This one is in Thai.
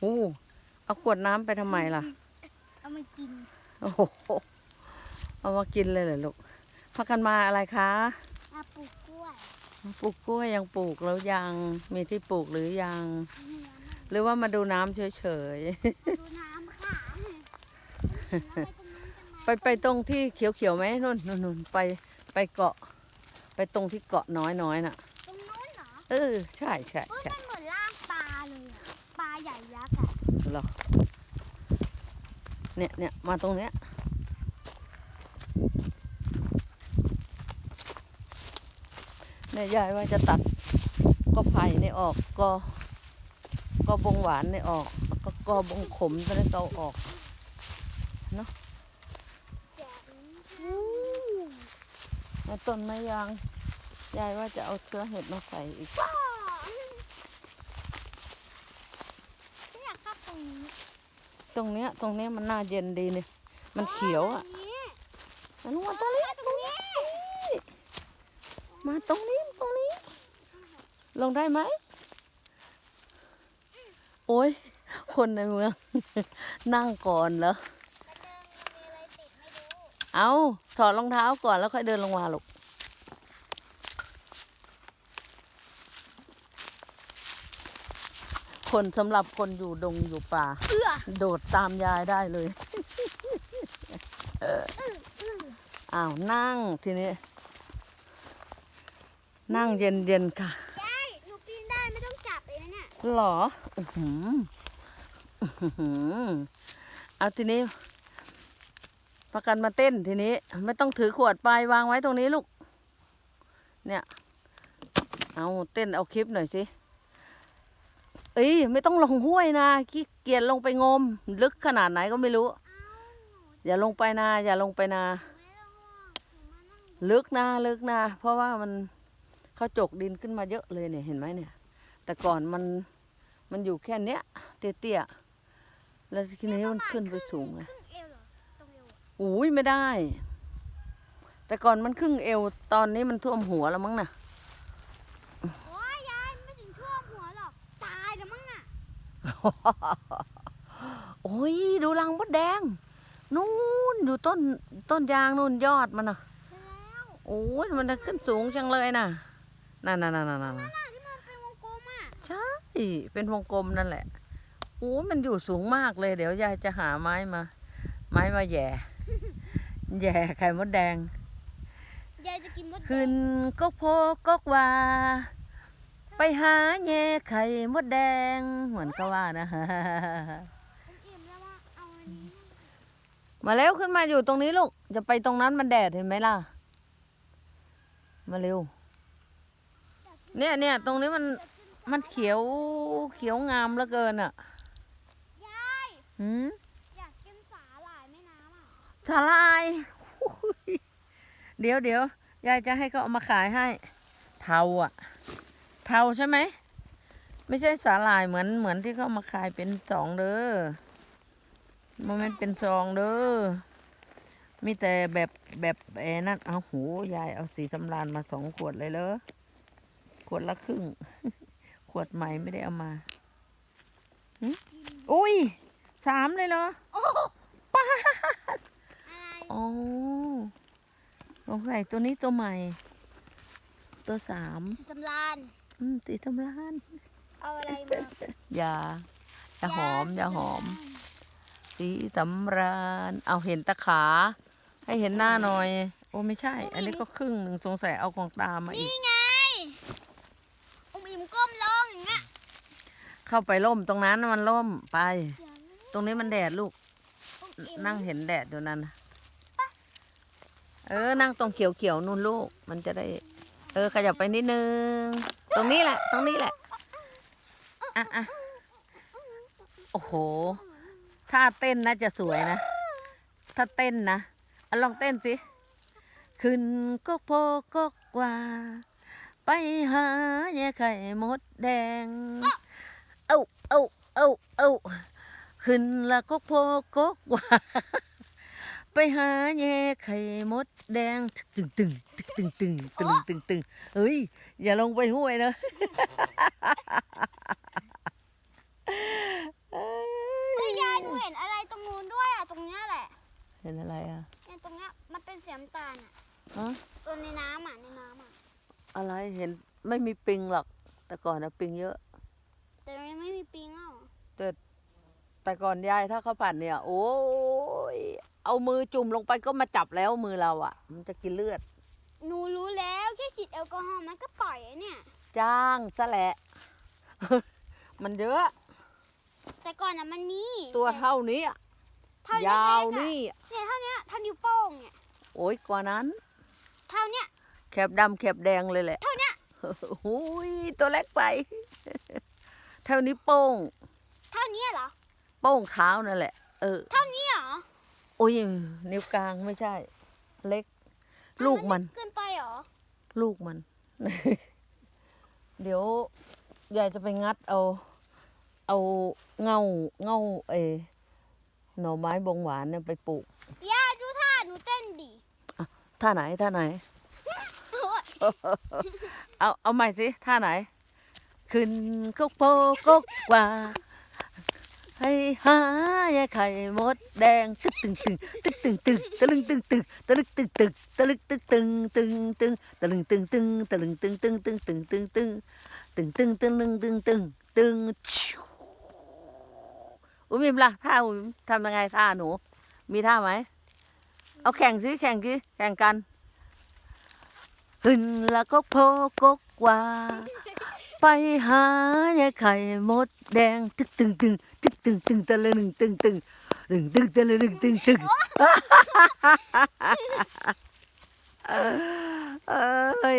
โอ้เอาขวดน้ำไปทำไมล่ะ เอามากิน โอ้โห เอามากินเลยเหรอลูกพักกันมาอะไรคะมาปลูกกล้วยปลูกกล้วยยังปลูกแล้วยัง มีที่ปลูกหรือยัง หรือว่ามาดูน้ำเฉยดูน้ำค่ะแล้วไปตรงนู้นกันไหมๆไปไปตรงที่เขียวๆไหมนู่นนู่นนู่นไปไปเกาะ ไปตรงที่เกาะน้อยน้อยๆน่ะ ตรงนู้นเหรอ เออ ใช่ใช่เฮ้ยใช่ มันเหมื ยักษ์อะเหรอเนี่ยเนี่ยมาตรงเนี้ยเนี่ยยายว่าจะตัดก็ไผ่นี่ออกก็ก็บงหวานนี่ออกแล้วก็ก็บงขมจะได้เกาออกแจ๋วในต้นไม้ยางยายว่าจะเอาเชื้อเห็ดมาใส่อีก ว้าวฉันอยากเข้าตรงนี้ ตรงเนี้ย ตรงเนี้ยมันน่าเย็นดีเนี่ยมันเขียวอะตรงนี้มันวัตะลิตรงนี้ มาตรงนี้ตรงนี้ ลงได้ไหม โอ้ย คนในเมือง นั่งก่อนเหรอกระเจิงมันมีอะไรติดไม่รู้เอาถอดรองเท้าก่อนแล้วค่อยเดินลงมาลูก คนสำหรับคนอยู่ดงอยู่ป่า เอื้อโดดตามยายได้เลยอ้าวนั่งทีนี้ นั่งเย็นเย็นๆค่ะยายหนูปีนได้ไม่ต้องจับเลยนะเนี่ยหรออื้อหืออื้อหือเอาทีนี้ประกันมาเต้นทีนี้ ไม่ต้องถือขวดไปวางไว้ตรงนี้ลูก เนี่ย เอาเต้นเอาคลิปหน่อยสิ เอ้ยไม่ต้องลงห้วยนะขี้เกียจลงไปงม ลึกขนาดไหนก็ไม่รู้ อย่าลงไปนาอย่าลงไปนาไม่ต้องห่วงหนูมานั่งลึกนะลึกนะเพราะว่ามันเขาจกดินขึ้นมาเยอะเลยเนี่ยเห็นไหมเนี่ย แต่ก่อนมันมันอยู่แค่เนี้ยเตี้ยๆแล้วทีนี้มันขึ้นไปสูงเอวเหรอตรงเอวอะอุ้ยไม่ได้ แต่ก่อนมันครึ่งเอวตอนนี้มันท่วมหัวแล้วมั้งน่ะอ้ยยายไม่ถึงท่วมหัวหรอก ตายแล้วมั้งน่ะ โอ้ยดูรังมดแดง นู่นอยู่ต้นต้นยางนู่นยอดมันน่ะแล้วโอ้ยมันจะขึ้นสูงจังเลยน่ะนั่นนั่นนั่นนั่นน่ะที่มันเป็นวงกลมอะใช่ เป็นวงกลมนั่นแหละโอ้มันอยู่สูงมากเลย เดี๋ยวยายจะหาไม้มา ไม้มาแหย่แหย่ไข่มดแดงยายจะกินมดแดงขึ้นก็โพก็ว่า ไปหาแย่ไข่มดแดงเหมือนเขาว่านะผมอิ่มแล้วว่าเอาอันนี้มาเร็วขึ้นมาอยู่ตรงนี้ลูก จะไปตรงนั้นมันแดดเห็นไหมล่ะ มาเร็ว เนี่ยเนี่ยตรงนี้มันมันเขียวเขียวงามเหลือเกินอะยายหืมอยากกินสาหร่ายแม่น้ำอะสาลายอุ๊ยเดี๋ยวเดี๋ยวยายจะให้เขาเอามาขายให้ เทาอะ เทาใช่ไหม ไม่ใช่สาลายเหมือนเหมือนที่เขามาขายเป็นซองเด้อมันไม่นเป็นซองเด้อ มีแต่แบบแบบเอนั่นเอาหูยายเอาสีสำรานมาสองขวดเลยเลยขวดละครึ่ง ขวดใหม่ไม่ได้เอามาหึอุ้ยสามเลยเหรออะไรอ๋อสงสัยตัวนี้ตัวใหม่ ตัวสามสีสำราน อืมสีสำรานเอาอะไรมาอยาอย่าหอมอย่าหอม สีสำราญเอาเห็นตะขา ให้เห็นหน้าหน่อย โอ้ไม่ใช่ อันนี้ก็ครึ่งหนึ่งสงสัยเอาของตามาอีนี่กไงอมอิ่มก้มลงอย่างเงี้ยเข้าไปร่มตรงนั้นมันร่มไปเดี๋ยวนะตรงนี้มันแดดลูกอมอิ่มนั่งเห็นแดดอยู่นั่นน่ะเออ นั่งตรงเขียวๆนู่นลูก มันจะได้ เออ ขยับไปนิดนึง ตรงนี้แหละ ตรงนี้แหละ อะอะโอ้โห ถ้าเต้นน่าจะสวยนะ ถ้าเต้นนะอะลองเต้นสิ ขึ้นก็โพก็กว่า ไปหาแย่ไข่มดแดง เอ้าเอ้าเอ้าเอ้าขึ้นละก็โพก็กว่า ไปหาแย่ไข่มดแดงตึงตึงตึงตึงตึงตึงตึงตึงเฮ้ย อย่าลงไปห้วยนะเอ้ยยายหนูเห็นอะไรตรงนู้นด้วยอะตรงเนี้ยแหละเห็นอะไรอะเนี่ยตรงเนี้ยมันเป็นเสีน้ำตาลอะตัวในน้ำอะในน้ำอะอะไรเห็นไม่มีปิงหรอก แต่ก่อนอะปิงเยอะ แต่ไม่มีปิงอะแต่แต่ก่อนยายถ้าเขาผ่านเนี่ย โอ้ เอามือจุ่มลงไปก็มาจับแล้วมือเราอะ มันจะกินเลือด หนูรู้แล้วแค่ฉีดแอลกอฮอล์มันก็ปล่อยอะเนี่ย จ้างซะแหละ มันเยอะ แต่ก่อนอะมันมีตัวแเท่านี้อะเท่าเล็ยาวกๆอะนี่เนี่ยเท่าเนี้ยเท่านิ้วโป้งเนี่ยโอ้ยกว่านั้น เท่าเนี้ยแคบดำแคบแดงเลยแหละ เท่าเนี้ยหุยตัวเล็กไป เท่านี้โป้ง เท่านี้เหรอโป้งเท้านั่นแหละ เออ เท่านี้เหรอ โอ้ยนิ้วกลางไม่ใช่ เล็ก ลูกมัน เกินไปเหรอ ลูกมัน เดี๋ยวยายจะไปงัดเอา เอาเงาเงาเออหน่อไม้บงหวานเนี่ยไปปลูกย่าดูท่าหนูเต้นดิท่าไหนท่าไหนโอ๊ยเอาเอาใหม่สิท่าไหน ขึ้นกกโพกกกว่า ให้หายาไข่มดแดงตึกตึงตึงตึกตึงตึงตะลึงตึงตึงตะลึกตึงตึงตะลึกตึงตึงตึงตึงตะลึงตึงตึงตะลึงตึงตึงตึงตึงตึงตึงตึงตึงตึงตึงตึงตึงตึงชิวอุ้ยมีมล่ะท่าอุ้ยทำยังไงท่าหนู มีท่าไหมเอาแข่งสิแข่งสิแข่งกันขึ้นแล้วก็โพกกว่า ไปหายายไข่มดแดงตึกตึงตึงตึกตึงตึงตะลึงตึงตึงตึงตึงตะลึงตึงตึงเอ้ย